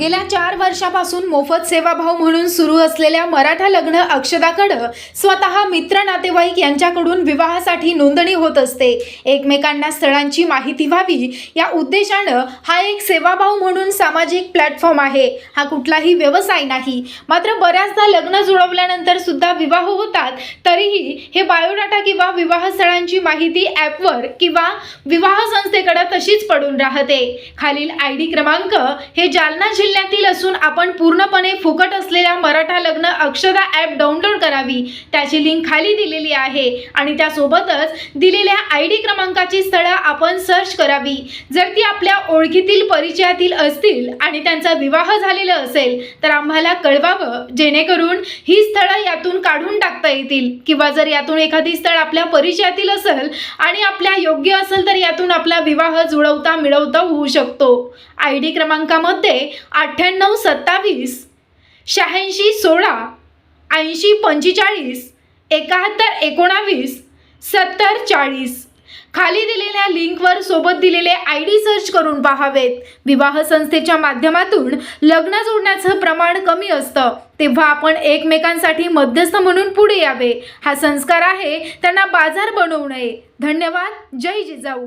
गेल्या चार वर्षापासून मोफत सेवाभाव म्हणून सुरू असलेल्या मराठा लग्न अक्षदाकडं स्वतः मित्र नातेवाईक यांच्याकडून विवाहासाठी नोंदणी होत असते. एकमेकांना स्थळांची माहिती व्हावी या उद्देशानं हा एक सेवाभाव म्हणून सामाजिक प्लॅटफॉर्म आहे. हा कुठलाही व्यवसाय नाही. मात्र बऱ्याचदा लग्न जुळवल्यानंतर सुद्धा विवाह होतात तर हे बायोडाटा किंवा विवाह स्थळांची माहिती ॲपवर किंवा विवाह संस्थेकडे तशीच पडून राहते. खालील आय डी क्रमांक हे जालना जिल्ह्यातील असून आपण पूर्णपणे फुकट असलेल्या मराठा लग्न अक्षदा ॲप डाउनलोड करावी. त्याची लिंक खाली दिलेली आहे आणि त्यासोबतच दिलेल्या आय डी क्रमांकाची स्थळं आपण सर्च करावी. जर ती आपल्या ओळखीतील परिचयातील असतील आणि त्यांचा विवाह झालेला असेल तर आम्हाला कळवावं जेणेकरून ही स्थळं यातून काढून टाकता येतील? किंवा जर यातून एखादी स्थळ आपल्या परिचयातील असेल आणि आपल्या योग्य असेल तर यातून आपला विवाह जुळवता मिळवता होऊ शकतो. आय डी क्रमांकामध्ये अठ्ठ्याण्णव सत्तावीस शहाऐंशी सोळा ऐंशी पंचेचाळीस एकाहत्तर एकोणावीस सत्तर चाळीस. खाली दिलेल्या लिंकवर सोबत दिलेले आय डी सर्च करून पाहावेत. विवाह संस्थेच्या माध्यमातून लग्न जोडण्याचं प्रमाण कमी असतं. तेव्हा आपण एकमेकांसाठी मध्यस्थ म्हणून पुढे यावे. हा संस्कार आहे त्यांना बाजार बनवू नये. धन्यवाद. जय जिजाऊ.